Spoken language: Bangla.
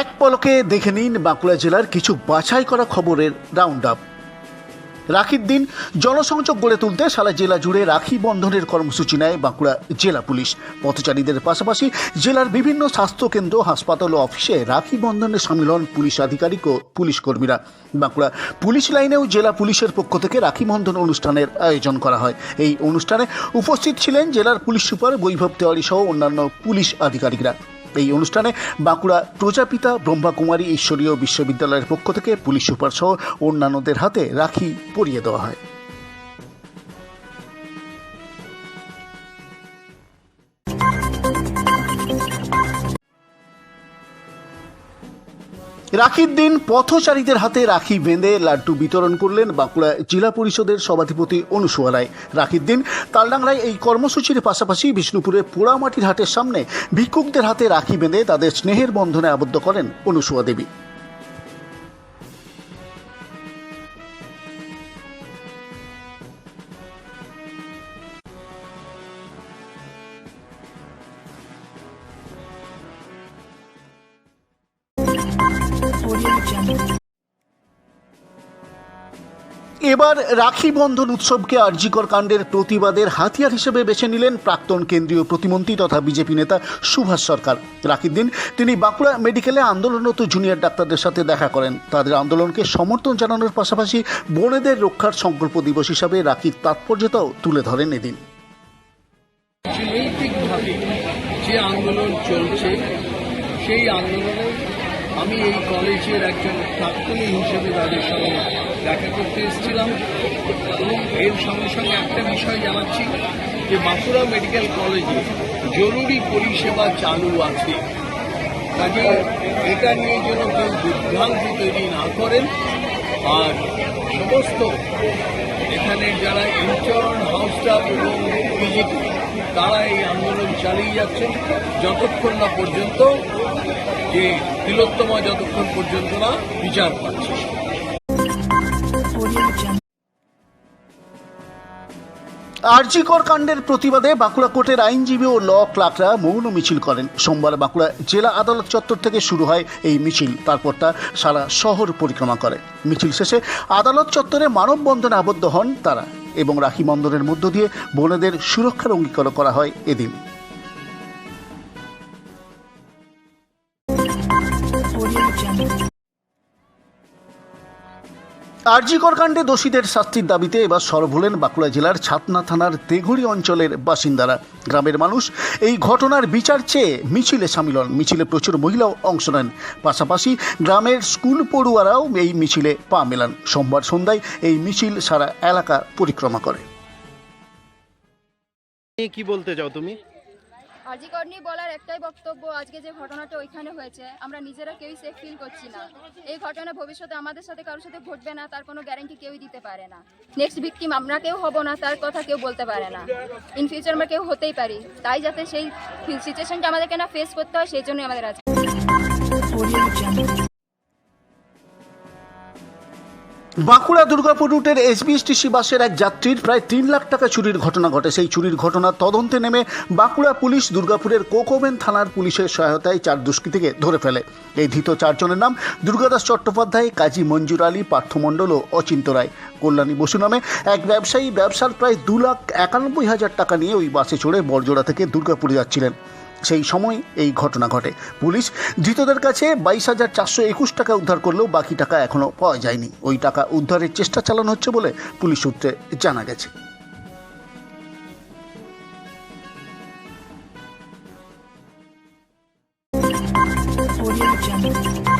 এক পলকে দেখে নিন বাঁকুড়া জেলার কিছু বাছাই করা খবরের রাউন্ড আপ রাখির দিন জনসংযোগ গড়ে তুলতে সারা জেলা জুড়ে রাখি বন্ধনের কর্মসূচি নেয় বাঁকুড়া জেলা পুলিশ। পথচারীদের পাশাপাশি জেলার বিভিন্ন স্বাস্থ্যকেন্দ্র, হাসপাতাল ও অফিসে রাখি বন্ধনে সামিল হন পুলিশ আধিকারিক ও পুলিশ কর্মীরা। বাঁকুড়া পুলিশ লাইনেও জেলা পুলিশের পক্ষ থেকে রাখি বন্ধন অনুষ্ঠানের আয়োজন করা হয়। এই অনুষ্ঠানে উপস্থিত ছিলেন জেলার পুলিশ সুপার বৈভব তেওয়ারি সহ অন্যান্য পুলিশ আধিকারিকরা। এই অনুষ্ঠানে বাঁকুড়া প্রজাপিতা ব্রহ্মাকুমারী ঈশ্বরীয় বিশ্ববিদ্যালয়ের পক্ষ থেকে পুলিশ সুপার সহ অন্যান্যদের হাতে রাখি পরিয়ে দেওয়া হয়। রাখির দিন পথচারীদের হাতে রাখি বেঁধে লাড্ডু বিতরণ করলেন বাঁকুড়া জেলা পরিষদের সভাধিপতি অনুসুয়া রায়। রাখির দিন তালডাংরায় এই কর্মসূচির পাশাপাশি বিষ্ণুপুরে পোড়ামাটির হাটের সামনে ভিক্ষুকদের হাতে রাখি বেঁধে তাদের স্নেহের বন্ধনে আবদ্ধ করেন অনুসুয়া দেবী। এবার রাখি বন্ধন উৎসবকে আরজিকর কাণ্ডের প্রতিবাদের হাতিয়ার হিসেবে বেছে নিলেন প্রাক্তন কেন্দ্রীয় প্রতিমন্ত্রী তথা বিজেপি নেতা সুভাষ সরকার। রাখির দিন তিনি বাঁকুড়া মেডিকেলে আন্দোলনরত জুনিয়র ডাক্তারদের সাথে দেখা করেন। তাদের আন্দোলনকে সমর্থন জানানোর পাশাপাশি বোনেদের রক্ষার সংকল্প দিবস হিসাবে রাখির তাৎপর্যতাও তুলে ধরেন এদিন। যে আন্দোলন চলছে, সেই আন্দোলনে আমি এই কলেজের একজন প্রাক্তনী হিসেবে তাদের সঙ্গে দেখা করতে এসেছিলাম। এবং এর সঙ্গে সঙ্গে একটা বিষয় জানাচ্ছি যে বাঁকুড়া মেডিকেল কলেজে জরুরি পরিষেবা চালু আছে। কাজে এটা নিয়ে যেন কেউ বিভ্রান্তি তৈরি না করেন। আর সমস্ত এখানে যারা ইন্টার্ন হাউস স্টাফ এবং বিজেপি তারা এই আন্দোলন চালিয়ে যাচ্ছেন যতক্ষণ না পর্যন্ত যে তিলোত্তমা যতক্ষণ পর্যন্ত না বিচার পাচ্ছে। আরজিকর কাণ্ডের প্রতিবাদে বাঁকুড়া কোর্টের আইনজীবী ও ল ক্লার্করা মৌন মিছিল করেন। সোমবার বাঁকুড়া জেলা আদালত চত্বর থেকে শুরু হয় এই মিছিল। তারপর তা সারা শহর পরিক্রমা করে। মিছিল শেষে আদালত চত্বরে মানববন্ধনে আবদ্ধ হন তারা এবং রাখি বন্ধনের মধ্য দিয়ে বোনেদের সুরক্ষার অঙ্গীকার করা হয় এদিন। আরজিকর কাণ্ডে দোষীদের শাস্তির দাবিতে এবার সরব হলেন বাঁকুড়া জেলার ছাতনা থানার তেঘুড়ি অঞ্চলের বাসিন্দারা। গ্রামের মানুষ এই ঘটনার বিচার চেয়ে মিছিলে সামিল হন। মিছিলে প্রচুর মহিলাও অংশ নেন। পাশাপাশি গ্রামের স্কুল পড়ুয়ারাও এই মিছিলে পা মেলান। সোমবার সন্ধ্যায় এই মিছিল সারা এলাকা পরিক্রমা করে। কি বলতে চাও তুমি? আজিকর নিয়ে বলার একটাই বক্তব্য, আজকে যে ঘটনাটা ওইখানে হয়েছে, আমরা নিজেরা কেউই সেফ ফিল করছি না। এই ঘটনা ভবিষ্যতে আমাদের সাথে কারোর সাথে ঘটবে না, তার কোনো গ্যারান্টি কেউই দিতে পারে না। নেক্সট ভিকটিম আমরা কেউ হব না, তার কথা কেউ বলতে পারে না। ইন ফিউচার আমরা কেউ হতেই পারি। তাই যাতে সেই সিচুয়েশনটা আমাদেরকে না ফেস করতে হয়, সেই জন্যই আমাদের আজ বাঁকুড়া দুর্গাপুর রুটের এসবিএসটিসি বাসের এক যাত্রীর প্রায় তিন লাখ টাকা চুরির ঘটনা ঘটে। সেই চুরির ঘটনার তদন্তে নেমে বাঁকুড়া পুলিশ দুর্গাপুরের কোকোবেন থানার পুলিশের সহায়তায় চার দুষ্কৃতীকে ধরে ফেলে। এই ধৃত চারজনের নাম দুর্গাদাস চট্টোপাধ্যায়, কাজী মঞ্জুর আলী, পার্থমণ্ডল ও অচিন্ত রায়। কল্যাণী বসু নামে এক ব্যবসায়ী ব্যবসার প্রায় দু লাখ একানব্বই হাজার টাকা নিয়ে ওই বাসে চড়ে বড়জোড়া থেকে দুর্গাপুরে যাচ্ছিলেন। সেই সময় এই ঘটনা ঘটে। পুলিশ ধৃতদের কাছে বাইশ হাজার চারশো একুশ টাকা উদ্ধার করলেও বাকি টাকা এখনও পাওয়া যায়নি। ওই টাকা উদ্ধারের চেষ্টা চালানো হচ্ছে বলে পুলিশ সূত্রে জানা গেছে। Audio Jungle.